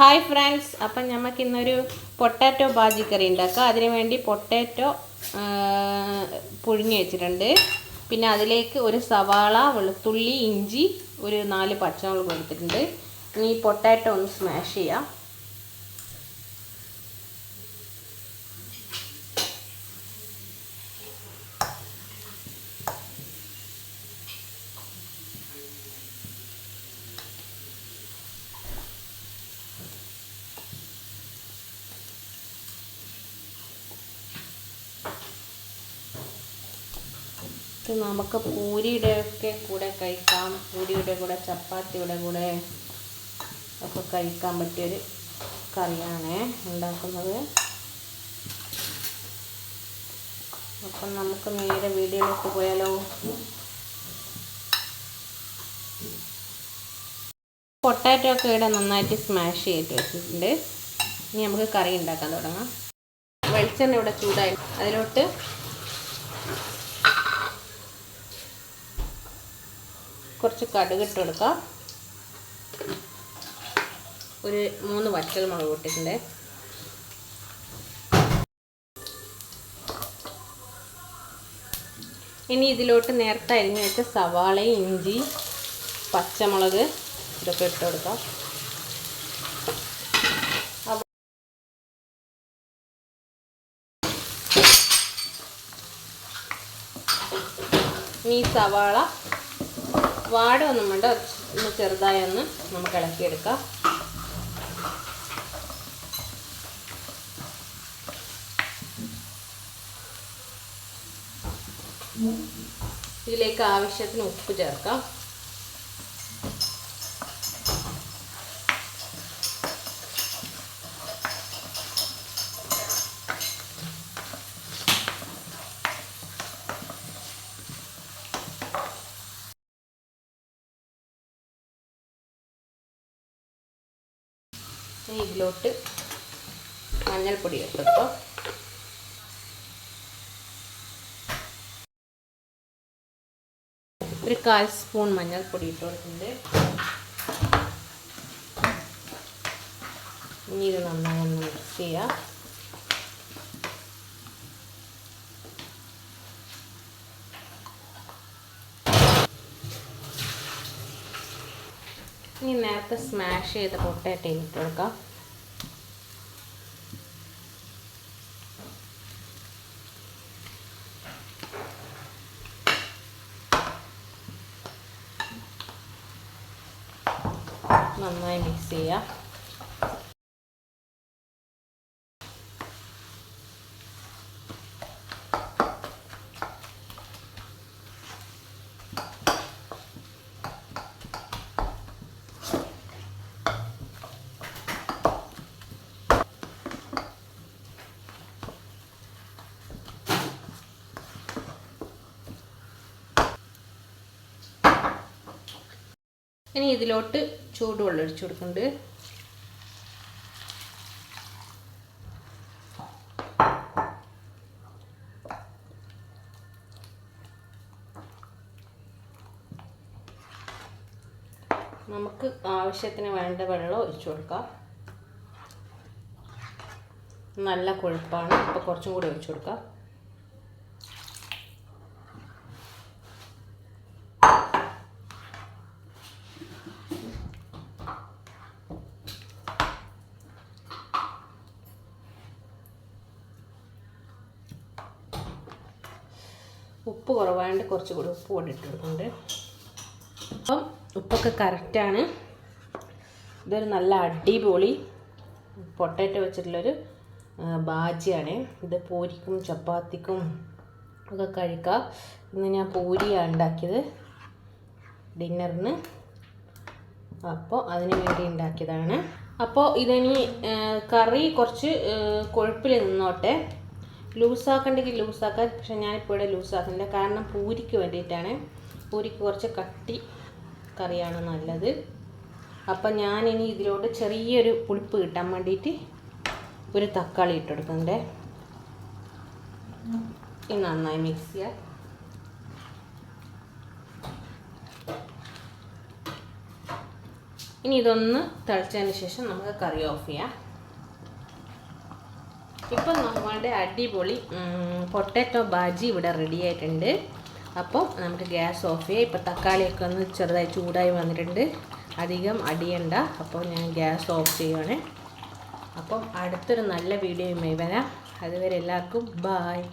Hi friends അപ്പം നമുക്ക് ഇന്നൊരു പൊട്ടാറ്റോ ബാജി കറി ഉണ്ടാക്കാം അതിനുവേണ്ടി പൊട്ടാറ്റോ പുഴുങ്ങി വെച്ചിട്ടുണ്ട്. പിന്നെ അതിലേക്ക് ഒരു സവാള വെളുത്തുള്ളി ഇഞ്ചി ഒരു നാല് പച്ചമുളക് എടുത്തിട്ടുണ്ട് ഇനി ഈ പൊട്ടാറ്റോ ഒന്ന് സ്മാഷ് ചെയ്യാം. ഇത് നമുക്ക് പൂരിയുടെ ഒക്കെ കൂടെ കഴിക്കാം. പൂരിയുടെ കൂടെ ചപ്പാത്തിയുടെ കൂടെ ഒക്കെ കഴിക്കാൻ പറ്റിയൊരു കറിയാണ് ഉണ്ടാക്കുന്നത്. അപ്പം നമുക്ക് നേരെ വീഡിയോയിലേക്ക് പോയാലോ? പൊട്ടാറ്റോ ഒക്കെ ഇവിടെ നന്നായിട്ട് സ്മാഷ് ചെയ്തിട്ട് വെച്ചിട്ടുണ്ട്. ഇനി നമുക്ക് കറി ഉണ്ടാക്കാൻ തുടങ്ങാം. വെളിച്ചെണ്ണ ഇവിടെ ചൂടായി. അതിലോട്ട് കുറച്ച് കടുക് ഇട്ട് കൊടുക്കാം. ഒരു മൂന്ന് വറ്റൽ മുളക് ഇട്ടിട്ടുണ്ട് ഇനി ഇതിലോട്ട് നേരത്തെ അരിഞ്ഞ് വെച്ച സവാള ഇഞ്ചി പച്ചമുളക് ഇതൊക്കെ ഇട്ട് കൊടുക്കാം. ഇനി സവാള വാടൊന്നും വേണ്ട ഒന്ന് ചെറുതായി ഒന്ന് നമുക്ക് ഇളക്കിയെടുക്കാം. ഇതിലേക്ക് ആവശ്യത്തിന് ഉപ്പ് ചേർക്കാം. ഇതിലോട്ട് മഞ്ഞൾപ്പൊടി ഇട്ടോ ഒരു കാൽ സ്പൂൺ മഞ്ഞൾപ്പൊടി ഇട്ട് കൊടുക്കുന്നുണ്ട് ഇനി ഇത് നന്നായി ഒന്ന് മിക്സ് ചെയ്യാം. ഇനി നേരത്തെ സ്മാഷ് ചെയ്ത പൊട്ടാറ്റോ ഇട്ട് കൊടുക്കാം. നന്നായി മിക്സ് ചെയ്യാം. ഇനി ഇതിലോട്ട് ചൂടുവെള്ളം ഒഴിച്ചു കൊടുക്കുന്നുണ്ട്. നമുക്ക് ആവശ്യത്തിന് വേണ്ട വെള്ളം ഒഴിച്ചു കൊടുക്കാം. നല്ല കൊഴുപ്പാണ്. അപ്പോൾ കുറച്ചും കൂടി ഒഴിച്ചു കൊടുക്കാം. ഉപ്പ് കുറവായതുകൊണ്ട് കുറച്ച് കൂടി ഉപ്പ് കൂടി അപ്പം ഉപ്പൊക്കെ കറക്റ്റാണ്. ഇതൊരു നല്ല അടിപൊളി പൊട്ടേറ്റ വെച്ചിട്ടുള്ളൊരു ബാജിയാണ്. ഇത് പൂരിക്കും ചപ്പാത്തിക്കും ഒക്കെ കഴിക്കാം. ഇന്ന് ഞാൻ പൂരിയാണ് ഉണ്ടാക്കിയത്. ഡിന്നറിന്. അപ്പോൾ അതിന് വേണ്ടി ഉണ്ടാക്കിയതാണ്. അപ്പോൾ ഇതിനി കറി കുറച്ച് കൊഴുപ്പിൽ നിന്നോട്ടെ. ലൂസാക്കണ്ടെങ്കിൽ ലൂസാക്കാം പക്ഷെ ഞാനിപ്പോൾ ഇവിടെ ലൂസാക്കുന്നില്ല കാരണം പൂരിക്ക് വേണ്ടിയിട്ടാണ്. പൂരിക്ക് കുറച്ച് കട്ടി കറിയാണ് നല്ലത്. അപ്പം ഞാനിനി ഇതിലോട്ട് ചെറിയൊരു പുളിപ്പ് കിട്ടാൻ വേണ്ടിയിട്ട് ഒരു തക്കാളി ഇട്ടെടുക്കുന്നുണ്ട്. ഇനി നന്നായി മിക്സ് ചെയ്യാം. ഇനി ഇതൊന്ന് തിളച്ചതിന് ശേഷം നമുക്ക് കറി ഓഫ് ചെയ്യാം. ഇപ്പം നമ്മളുടെ അടിപൊളി പൊട്ടാറ്റോ ബാജി ഇവിടെ റെഡി ആയിട്ടുണ്ട്. അപ്പോൾ നമുക്ക് ഗ്യാസ് ഓഫ് ചെയ്യാം. ഇപ്പോൾ തക്കാളിയൊക്കെ ഒന്ന് ചെറുതായി ചൂടായി വന്നിട്ടുണ്ട്. അധികം അടിയണ്ട. അപ്പോൾ ഞാൻ ഗ്യാസ് ഓഫ് ചെയ്യുവാണ്. അപ്പം അടുത്തൊരു നല്ല വീഡിയോയുമായി വരാം. അതുവരെ എല്ലാവർക്കും ബായ്